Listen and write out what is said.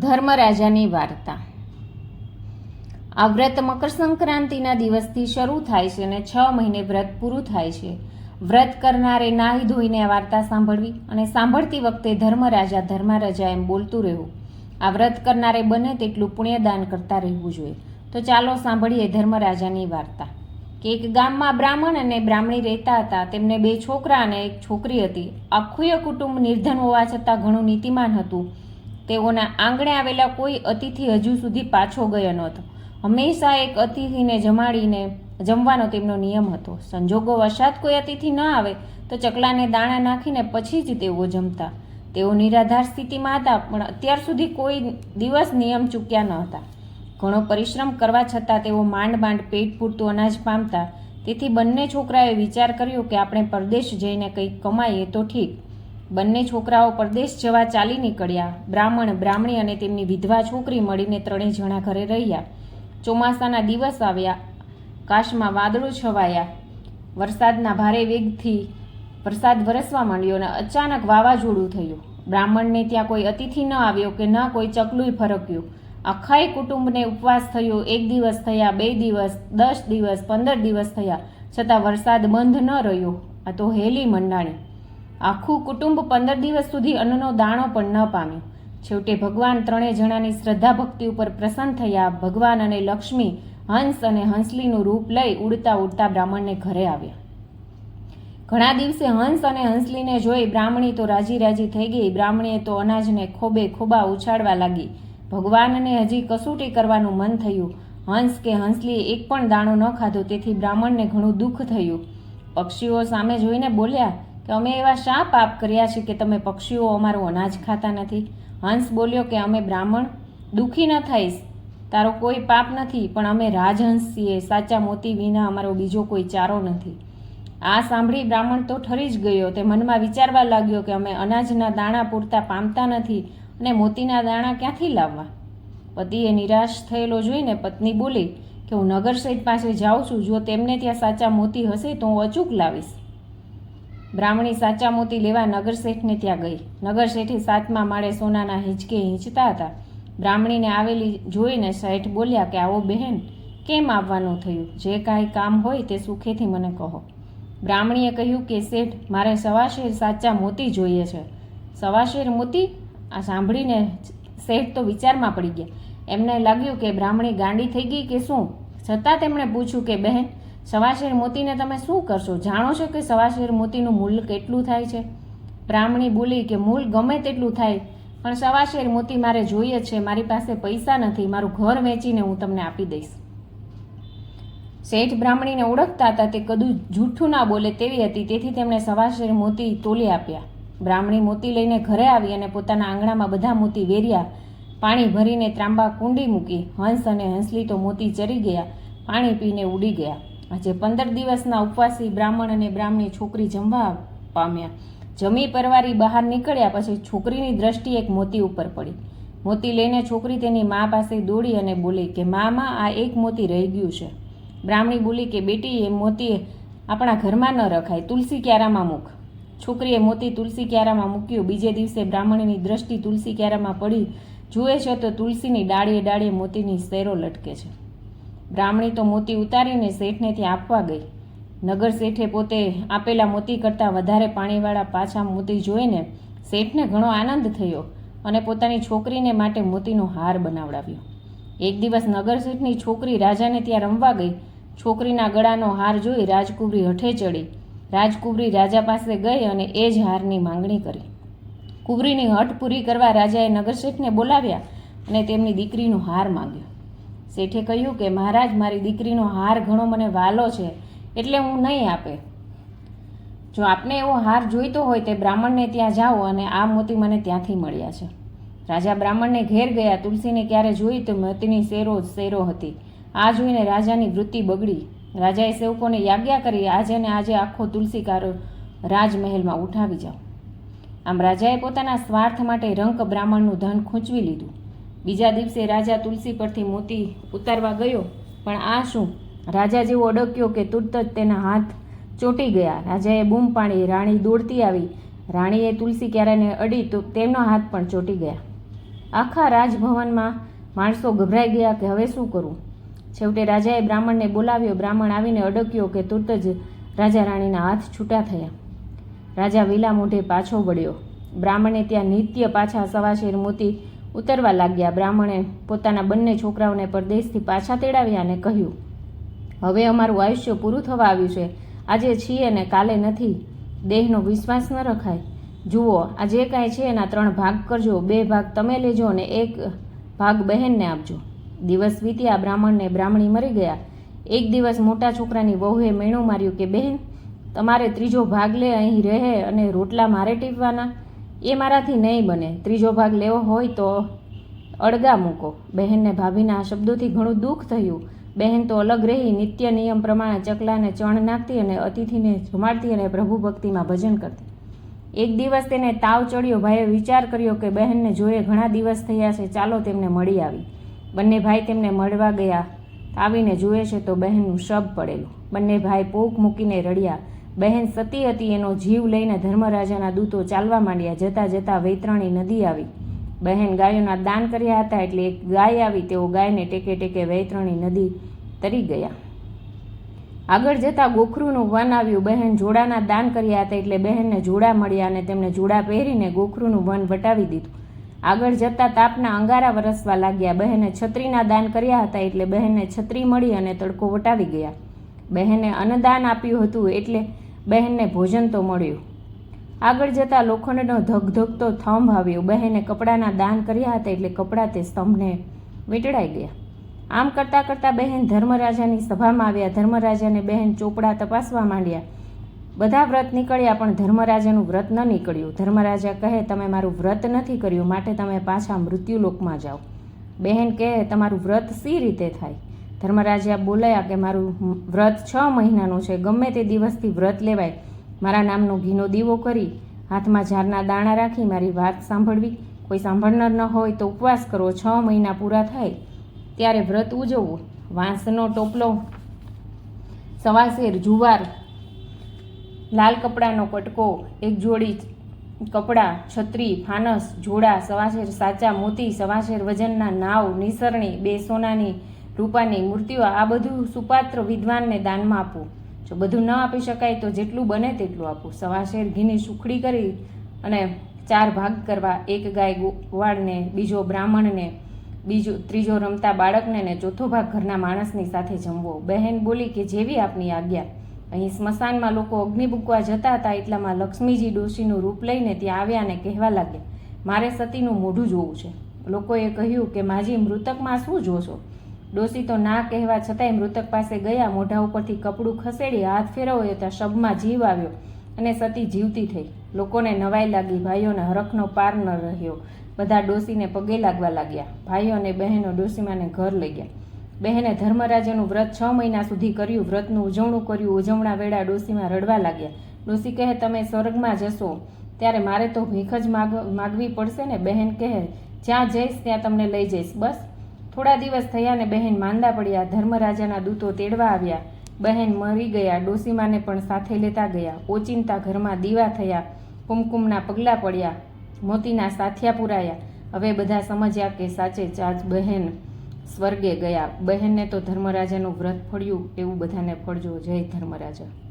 ધર્મરાજાની વાર્તા. આ વ્રત મકર સંક્રાંતિના દિવસથી શરૂ થાય છે અને છ મહિને વ્રત પૂરું થાય છે. વ્રત કરનારે નાહી ધોઈને આ વાર્તા સાંભળવી અને સાંભળતી વખતે ધર્મરાજા ધર્મરાજા એમ બોલતું રહેવું. આ વ્રત કરનારે બને તેટલું પુણ્યદાન કરતા રહેવું જોઈએ. તો ચાલો સાંભળીએ ધર્મરાજાની વાર્તા. કે એક ગામમાં બ્રાહ્મણ અને બ્રાહ્મણી રહેતા હતા. તેમને બે છોકરા અને એક છોકરી હતી. આખું કુટુંબ નિર્ધન હોવા છતાં ઘણું નીતિમાન હતું. તેઓના આંગણે આવેલા કોઈ અતિથિ હજુ સુધી પાછો ગયો નહોતો. હંમેશા એક અતિથિને જમાડીને જમવાનો તેમનો નિયમ હતો. સંજોગો વરસાદ કોઈ અતિથિ ન આવે તો ચકલાને દાણા નાખીને પછી જ તેઓ જમતા. તેઓ નિરાધાર સ્થિતિમાં હતા, પણ અત્યાર સુધી કોઈ દિવસ નિયમ ચૂક્યા ન હતા. ઘણો પરિશ્રમ કરવા છતાં તેઓ માંડ માંડ પેટ પૂરતું અનાજ પામતા. તેથી બંને છોકરાએ વિચાર કર્યો કે આપણે પરદેશ જઈને કંઈક કમાઈએ તો ઠીક. બંને છોકરાઓ પરદેશ જવા ચાલી નીકળ્યા. બ્રાહ્મણ, બ્રાહ્મણી અને તેમની વિધવા છોકરી મળીને ત્રણેય જણા ઘરે રહ્યા. ચોમાસાના દિવસ આવ્યા. કાશમાં વાદળો છવાયા. વરસાદના ભારે વેગથી વરસાદ વરસવા માંડ્યો અને અચાનક વાવાઝોડું થયું. બ્રાહ્મણને ત્યાં કોઈ અતિથિ ન આવ્યો કે ન કોઈ ચકલુંય ફરક્યું. આખાય કુટુંબને ઉપવાસ થયો. એક દિવસ થયા, બે દિવસ, દસ દિવસ, પંદર દિવસ થયા છતાં વરસાદ બંધ ન રહ્યો. આ તો હેલી મંડાણી. આખું કુટુંબ પંદર દિવસ સુધી અન્નનો દાણો પણ ન પામ્યો. છેવટે ભગવાન ત્રણેય જણાની શ્રદ્ધા ભક્તિ ઉપર પ્રસન્ન થયા. ભગવાન અને લક્ષ્મી હંસ અને હંસલીનું રૂપ લઈ ઉડતા ઉડતા બ્રાહ્મણને ઘરે આવ્યા. ઘણા દિવસે હંસ અને હંસલીને જોઈ બ્રાહ્મણી તો રાજી રાજી થઈ ગઈ. બ્રાહ્મણીએ તો અનાજને ખોબે ખોબા ઉછાળવા લાગી. ભગવાનને હજી કસોટી કરવાનું મન થયું. હંસ કે હંસલીએ એક પણ દાણો ન ખાધો, તેથી બ્રાહ્મણને ઘણું દુઃખ થયું. પક્ષીઓ સામે જોઈને બોલ્યા કે અમે એવા શા પાપ કર્યા છે કે તમે પક્ષીઓ અમારું અનાજ ખાતા નથી? હંસ બોલ્યો કે અમે બ્રાહ્મણ. દુઃખી ન થઈશ. તારો કોઈ પાપ નથી, પણ અમે રાજહંસ છીએ. સાચા મોતી વિના અમારો બીજો કોઈ ચારો નથી. આ સાંભળી બ્રાહ્મણ તો ઠરી જ ગયો. તે મનમાં વિચારવા લાગ્યો કે અમે અનાજના દાણા પૂરતા પામતા નથી અને મોતીના દાણા ક્યાંથી લાવવા? પતિએ નિરાશ થયેલો જોઈને પત્ની બોલી કે હું નગર સહિત પાસે જાઉં છું. જો તેમને ત્યાં સાચા મોતી હશે તો હું અચૂક લાવીશ. બ્રાહ્મણી સાચા મોતી લેવા નગર શેઠને ત્યાં ગઈ. નગર શેઠે સાતમા માળે સોનાના હિંચકે હિંચતા હતા. બ્રાહ્મણીને આવેલી જોઈને શેઠ બોલ્યા કે, આવો બહેન, કેમ આવવાનું થયું? જે કાંઈ કામ હોય તે સુખેથી મને કહો. બ્રાહ્મણીએ કહ્યું કે, શેઠ, મારે સવાશેર સાચા મોતી જોઈએ છે. સવાશેર મોતી? આ સાંભળીને શેઠ તો વિચારમાં પડી ગયા. એમને લાગ્યું કે, બ્રાહ્મણી ગાંડી થઈ ગઈ કે શું? છતાં તેમણે પૂછ્યું કે, બહેન સવાશેર મોતીને તમે શું કરશો? જાણો છો કે સવાશેર મોતીનું મૂલ્ય કેટલું થાય છે? બ્રાહ્મણી બોલી કે મૂલ ગમે તેટલું થાય, પણ સવાશેર મોતી મારે જોઈએ છે, મારી પાસે પૈસા નથી, મારું ઘર વેચીને હું તમને આપી દઈશ. શેઠ બ્રાહ્મણીને ઓળખતા હતા, તે કદું જૂઠું ના બોલે તેવી હતી, તેથી તેમણે સવાશેર મોતી તોલી આપ્યા. બ્રાહ્મણી મોતી લઈને ઘરે આવી અને પોતાના આંગણામાં બધા મોતી વેર્યા. પાણી ભરીને ત્રાંબા કુંડી મૂકી, હંસ અને હંસલી તો મોતી ચરી ગયા, પાણી પીને ઉડી ગયા. આજે પંદર દિવસના ઉપવાસી બ્રાહ્મણ અને બ્રાહ્મણી છોકરી જમવા પામ્યા. જમી પરવારી બહાર નીકળ્યા પછી છોકરીની દ્રષ્ટિ એક મોતી ઉપર પડી. મોતી લઈને છોકરી તેની મા પાસે દોડી અને બોલી કે મા મા આ એક મોતી રહી ગયું છે. બ્રાહ્મણી બોલી કે, બેટી, એ મોતી આપણા ઘરમાં ન રખાય. તુલસી ક્યારામાં મૂક. છોકરીએ મોતી તુલસી ક્યારામાં મૂક્યું. બીજે દિવસે બ્રાહ્મણીની દ્રષ્ટિ તુલસી ક્યારામાં પડી. જુએ છે તો તુલસીની ડાળીએ ડાળીએ મોતીની શેરો લટકે છે. બ્રાહ્મણી તો મોતી ઉતારીને શેઠને ત્યાં આપવા ગઈ. નગર શેઠે પોતે આપેલા મોતી કરતાં વધારે પાણીવાળા પાછા મોતી જોઈને શેઠને ઘણો આનંદ થયો અને પોતાની છોકરીને માટે મોતીનો હાર બનાવડાવ્યો. એક દિવસ નગર શેઠની છોકરી રાજાને ત્યાં રમવા ગઈ. છોકરીના ગળાનો હાર જોઈ રાજકુબરી હઠે ચડી. રાજકુબરી રાજા પાસે ગઈ અને એ જ હારની માંગણી કરી. કુબરીની હઠ પૂરી કરવા રાજાએ નગરશેઠને બોલાવ્યા અને તેમની દીકરીનો હાર માંગ્યો. શેઠે કહ્યું કે, મહારાજ, મારી દીકરીનો હાર ઘણો મને વાલો છે, એટલે હું નહીં આપે. જો આપને એવો હાર જોઈતો હોય તે બ્રાહ્મણને ત્યાં જાઓ અને આ મોતી મને ત્યાંથી મળ્યા છે. રાજા બ્રાહ્મણને ઘેર ગયા. તુલસીને ક્યારે જોઈ તો મોતીની શેરો શેરો હતી. આ જોઈને રાજાની વૃત્તિ બગડી. રાજાએ સેવકોને યાજ્ઞા કરી, આજે ને આજે આખો તુલસીકારો રાજમહેલમાં ઉઠાવી જાઓ. આમ રાજાએ પોતાના સ્વાર્થ માટે રંક બ્રાહ્મણનું ધન ખૂંચવી લીધું. બીજા દિવસે રાજા તુલસી પરથી મોતી ઉતારવા ગયો, પણ આ શું? રાજા જેવો અડક્યો કે તુરત જ તેના હાથ ચોંટી ગયા. રાજાએ બૂમ પાડી, રાણી દોડતી આવી. રાણીએ તુલસી ક્યારેને અડી તો તેમનો હાથ પણ ચોંટી ગયા. આખા રાજભવનમાં માણસો ગભરાઈ ગયા કે હવે શું કરવું છેવટે રાજાએ બ્રાહ્મણને બોલાવ્યો. બ્રાહ્મણ આવીને અડક્યો કે તુરત જ રાજા રાણીના હાથ છૂટા થયા. રાજા વિલા મોઢે પાછો વળ્યો. બ્રાહ્મણે ત્યાં નિત્ય પાછા સવાશેર મોતી ઉતરવા લાગ્યા બ્રાહ્મણે પોતાના બંને છોકરાઓને પરદેશથી પાછા તેડાવ્યા અને કહ્યું, હવે અમારું આયુષ્ય પૂરું થવા આવ્યું છે. આજે છીએ ને કાલે નથી. દેહનો વિશ્વાસ ન રખાય. જુઓ આ જે કાંઈ છે એના ત્રણ ભાગ કરજો. બે ભાગ તમે લેજો અને એક ભાગ બહેનને આપજો. દિવસ વીત્યા, બ્રાહ્મણને બ્રાહ્મણી મરી ગયા. એક દિવસ મોટા છોકરાની વહુએ મેણું માર્યું કે, બહેન, તમારે ત્રીજો ભાગ લે, અહીં રહે અને રોટલા મારે ટીપવાના. એ મારાથી નહીં બને. ત્રીજો ભાગ લેવો હોય તો અડગા મૂકો. બહેનને ભાભીના આ શબ્દોથી ઘણું દુઃખ થયું. બહેન તો અલગ રહી, નિત્ય નિયમ પ્રમાણે ચકલાને ચણ નાખતી અને અતિથિને જમાડતી અને પ્રભુ ભક્તિમાં ભજન કરતી. એક દિવસ તેને તાવ ચડ્યો. ભાઈએ વિચાર કર્યો કે બહેનને જોયે ઘણા દિવસ થયા છે, ચાલો તેમને મળી આવી. બંને ભાઈ તેમને મળવા ગયા. આવીને જુએ છે તો બહેનનું શબ પડેલું. બંને ભાઈ પોક મૂકીને રડ્યા. બહેન સતી હતી, એનો જીવ લઈને ધર્મરાજાના દૂતો ચાલવા માંડ્યા. જતાં જતાં વૈતરણી નદી આવી. બહેન ગાયોના દાન કર્યા હતા એટલે એક ગાય આવી, તેઓ ગાયને ટેકે ટેકે વૈતરણી નદી તરી ગયા. આગળ જતાં ગોખરુનું વન આવ્યું. બહેન જોડાના દાન કર્યા હતા એટલે બહેનને જોડા મળ્યા અને તેમને જોડા પહેરીને ગોખરુનું વન વટાવી દીધું. આગળ જતાં તાપના અંગારા વરસવા લાગ્યા. બહેને છત્રીના દાન કર્યા હતા એટલે બહેનને છત્રી મળી અને તડકો વટાવી ગયા. બહેને અન્નદાન આપ્યું હતું એટલે બહેનને ભોજન તો મળ્યું. આગળ જતાં લોખંડનો ધગધગતો થંભ આવ્યો. બહેને કપડાના દાન કર્યા હતા એટલે કપડાં તે સ્તંભને વીંટળાઈ ગયા. આમ કરતાં કરતાં બહેન ધર્મરાજાની સભામાં આવ્યા. ધર્મરાજાને બહેન ચોપડા તપાસવા માંડ્યા. બધા વ્રત નીકળ્યા, પણ ધર્મરાજાનું વ્રત ન નીકળ્યું. ધર્મરાજા કહે, તમે મારું વ્રત નથી કર્યું. માટે તમે પાછા મૃત્યુલોકમાં જાઓ. બહેન કહે, તમારું વ્રત સી રીતે થાય? ધર્મરાજા બોલાયા કે મારું વ્રત છ મહિનાનું છે, ગમે તે દિવસથી વ્રત લેવાય. મારા નામનો ઘીનો દીવો કરી, હાથમાં ઝારના દાણા રાખી મારી વાત સાંભળવી. કોઈ સાંભળનાર ન હોય તો ઉપવાસ કરવો છ મહિના પૂરા થાય. ત્યારે વ્રત ઉજવવું, વાંસનો ટોપલો, સવાસેર જુવાર, લાલ કપડાનો પટકો એક જોડી કપડાં, છત્રી, ફાનસ, જોડા સવાશેર સાચા મોતી સવાશેર વજનના નાવ, નિસરણી, બે સોનાની રૂપાની મૂર્તિઓ આ બધું સુપાત્ર વિદ્વાનને દાનમાં આપવું જો બધું ન આપી શકાય તો જેટલું બને તેટલું આપવું સવાશેર ઘીની સુખડી કરી અને ચાર ભાગ કરવા એક ગાય ગોવાળને, બીજો બ્રાહ્મણને, બીજો, ત્રીજો રમતા બાળકને ને ચોથો ભાગ ઘરના માણસની સાથે જમવો. બહેન બોલી કે જેવી આપની આજ્ઞા. અહીં સ્મશાનમાં લોકો અગ્નિ બૂકવા જતા હતા એટલામાં લક્ષ્મીજી ડોશીનું રૂપ લઈને ત્યાં આવ્યા અને કહેવા લાગ્યા, મારે સતીનું મોઢું જોવું છે. લોકોએ કહ્યું કે, માજી મૃતકમાં શું જોશો? ડોશી તો ના કહેવા છતાંય મૃતક પાસે ગયા, મોઢા ઉપરથી કપડું ખસેડી હાથ ફેરવ્યો ત્યાં શબમાં જીવ આવ્યો અને સતી જીવતી થઈ. લોકોને નવાઈ લાગી, ભાઈઓને હરખનો પાર ન રહ્યો. બધા ડોસીને પગે લાગવા લાગ્યા. ભાઈઓ અને બહેનો ડોસીમાને ઘર લઈ ગયા. બહેને ધર્મરાજાનું વ્રત છ મહિના સુધી કર્યું, વ્રતનું ઉજવણું કર્યું, ઉજવણા વેળા ડોસીમાં રડવા લાગ્યા. ડોસી કહે, તમે સ્વર્ગમાં જશો. ત્યારે મારે તો ભીખ જ માગ, માગવી પડશે ને? બહેન કહે, જ્યાં જઈશ ત્યાં તમને લઈ જઈશ. બસ. થોડા દિવસ થયા ને બહેન માંદા પડ્યા, ધર્મરાજાના દૂતો તેડવા આવ્યા. બહેન મરી ગયા, ડોસીમાને પણ સાથે લેતા ગયા. ઓચિંતા ઘરમાં દીવા થયા, કુમકુમના પગલાં પડ્યા, મોતીના સાથિયા પુરાયા. હવે બધા સમજ્યા કે સાચે ચાચ બહેન સ્વર્ગે ગયા. બહેનને તો ધર્મરાજાનું વ્રત ફળ્યું, એવું બધાને ફળજો. જય ધર્મરાજા.